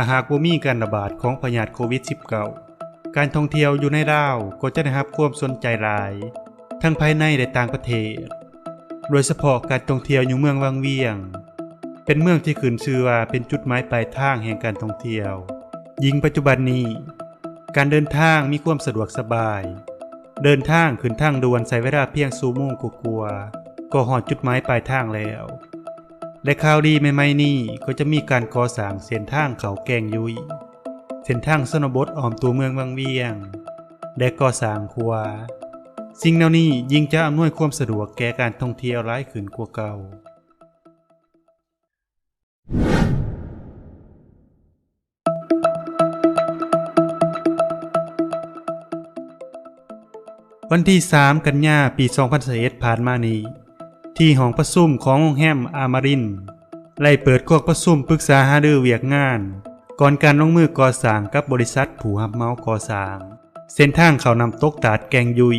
ถ้าหากว่ามีการระบาดของพยาธิโควิด -19 การท่องเที่ยวอยู่ในลาวก็จะได้รับความสนใจหลาย ทั้งภายในและต่างประเทศ โดยเฉพาะการท่องเที่ยวอยู่เมืองวังเวียง เป็นเมืองที่ขึ้นชื่อว่าเป็นจุดหมายปลายทางแห่งการท่องเที่ยว ยิ่งปัจจุบันนี้ การเดินทางมีความสะดวกสบาย เดินทางขึ้นทางด่วนใช้เวลาเพียงสูโมงกว่าก็หอดจุดหมายปลายทางแล้ว และข่าวดีใหม่ๆนี้ก็จะมีการก่อสร้างเส้นทางเขาแกงยุย เส้นทางสนบทออมตัวเมืองวังเวียง และก่อสร้างคัวาสิ่งเหล่านี้ยิ่งจะอำนวยความสะดวกแก่การท่องเที่ยวหลายขึ้นกว่าเก่าวันที่ 3 กันยาปี 2021ผ่านมานี้ ที่ห้องประชุมของโรงแรมอามารินไล่เปิดคอกประชุมปรึกษาหารือเวียกงาน ก่อนการลงมือก่อสร้างกับบริษัทผู้รับเมาก่อสร้างเส้นทางเขานำตกตาดแกงยุย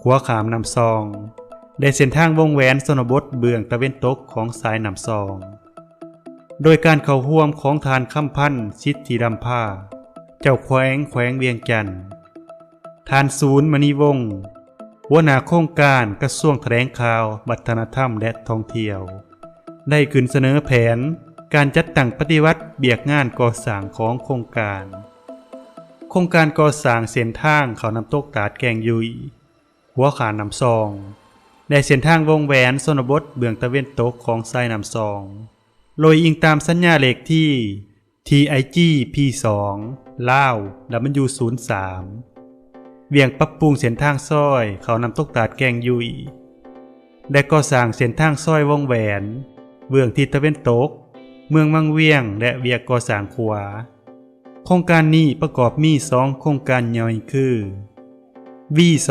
ขัวขามนำซอง ได้เส้นทางวงแหวนสนบทเบื้องตะเวนตกของสายนำซอง โดยการเข้าร่วมของทานคำพันชิดทีดำผ้า เจ้าแขวงแขวงเวียงจันทน์ทานศูนย์มณีวงศ์ หัวหน้าโครงการกระทรวงแถลงข่าว วัฒนธรรมและท่องเที่ยว ได้ขึ้นเสนอแผน การจัดตั้งปฏิวัติเบียกงานก่อสร้างของโครงการ โครงการก่อสร้างเส้นทางเขานำตกตาดแกงยุย หัวขานำซองได้เส้นทางวงแหวนสนบทเบื้องตะเวนตกของไซนำซองโดยอิงตามสัญญาเลขที่ TIG P2 ลาว W03 เวียงปรับปรุงเส้นทางซอย เขานำตกตาดแกงยุยได้ก่อสร้างเส้นทางซอยวงแหวนเบื้องทิศตะเวนตก เมืองวังเวียง และเวียกก่อสร้างขวา โครงการนี้ประกอบมีสองโครงการย่อยคือ V2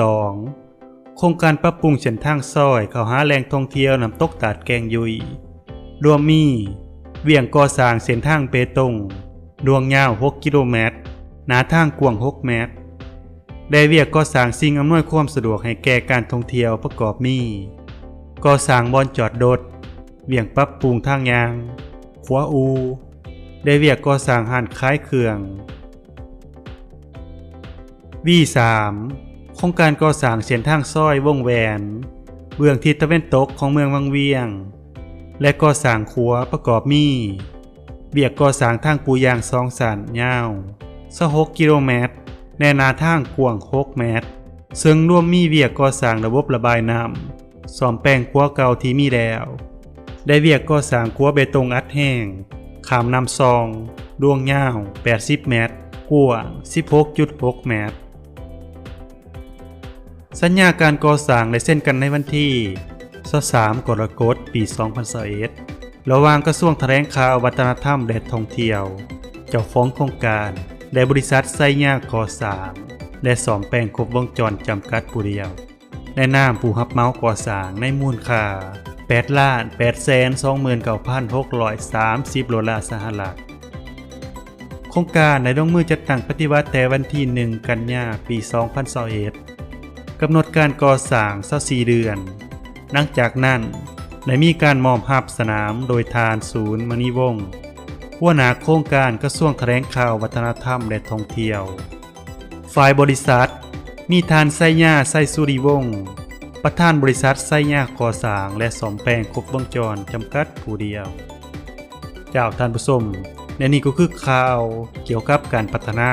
โครงการปรับปรุงเส้นทางซอยเขาหาแหล่งท่องเที่ยวนำตกตาดแกงยุยรวมมีเวียงก่อสร้างเส้นทางเปตงดวงยาว 6 กิโลเมตร หนาทางกว้าง 6 เมตร ได้เวียกก่อสร้างสิ่งอำนวยความสะดวกให้แก่การท่องเที่ยวประกอบมีก่อสร้างบอนจอดรถเวียงปรับปรุงทางยาง ขัวอู ได้เวียกก่อสร้างห้านขายเครื่อง V3 โครงการก่อสร้างเส้นทางซอยวงแหวน เบื้องทิศตะเวนตกของเมืองวังเวียง และก่อสร้างขัวประกอบมีเบียกก่อสร้างทางปูยางสองสันยาวสหกกิโลเมตร แนนาทางกว้าง6เมตร ซึ่งร่วมมีเวียกก่อสร้างระบบระบายน้ำซ่อมแปลงขัวเก่าที่มีแล้วได้เวียกก่อสร้างขัวเบตงอัดแห้งขามนำซองดวงยาว 80 เมตร กว้าง 16.6 เมตร สัญญาการก่อสร้างได้เส้นกันในวันที่23กรกฎปี 2021ระหว่างกระทรวงแถลงข่าววัฒนธรรมและท่องเที่ยว เจ้าของโครงการ และบริษัทไซยาก่อสร้างและสอมแปลงครบวงจรจำกัดผู้เดียวในนามผู้รับเมาก่อสร้างในมูลค่า8ล้าน8แสน29,630ดอลลาสหรัฐโครงการในลงมือจัดตั้งปฏิวัติแต่วันที่ 1 กันยาปี 2021กำหนดการก่อสร้าง24เดือน หลังจากนั้นได้มีการมอบหับสนามโดยทานศูนย์มณีวงศ์ หัวหน้าโครงการกระทรวงแถลงข่าววัฒนธรรมและท่องเที่ยว ฝ่ายบริษัท มีทานไซย่าไซสุริวงศ์ประธานบริษัทไซย่าก่อสร้าง และสอมแปลงครบวงจรจำกัดผู้เดียว เจ้าท่านผู้ชมและนี่ก็คือข่าวเกี่ยวกับการพัฒนา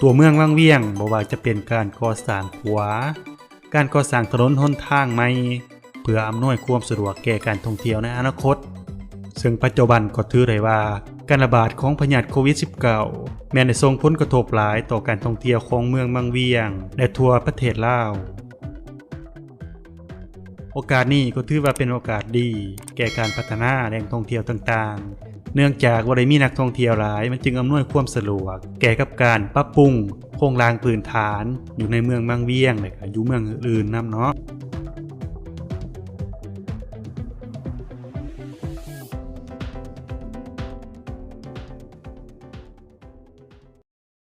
ตัวเมืองวังเวียงบ่ว่าจะเป็นการก่อสร้างขวา การก่อสร้างถนนหนทางใหม่เพื่ออำนวยความสะดวกแก่การท่องเที่ยวในอนาคต ซึ่งปัจจุบันก็ถือได้ว่า การระบาดของพยาธิโควิด -19 แม้ได้ส่งผลกระทบหลายต่อการท่องเที่ยวของเมืองบางเวียง และทั่วประเทศลาว โอกาสนี้ก็ถือว่าเป็นโอกาสดี แก่การพัฒนาแหล่งท่องเที่ยวต่างๆ เนื่องจากว่าได้มีนักท่องเที่ยวหลายมันจึงอำนวยความสะดวก แก่กับการปรับปรุงโครงรางพื้นฐานอยู่ในเมืองบางเวียงและอยู่เมืองอื่นๆนํเนาะ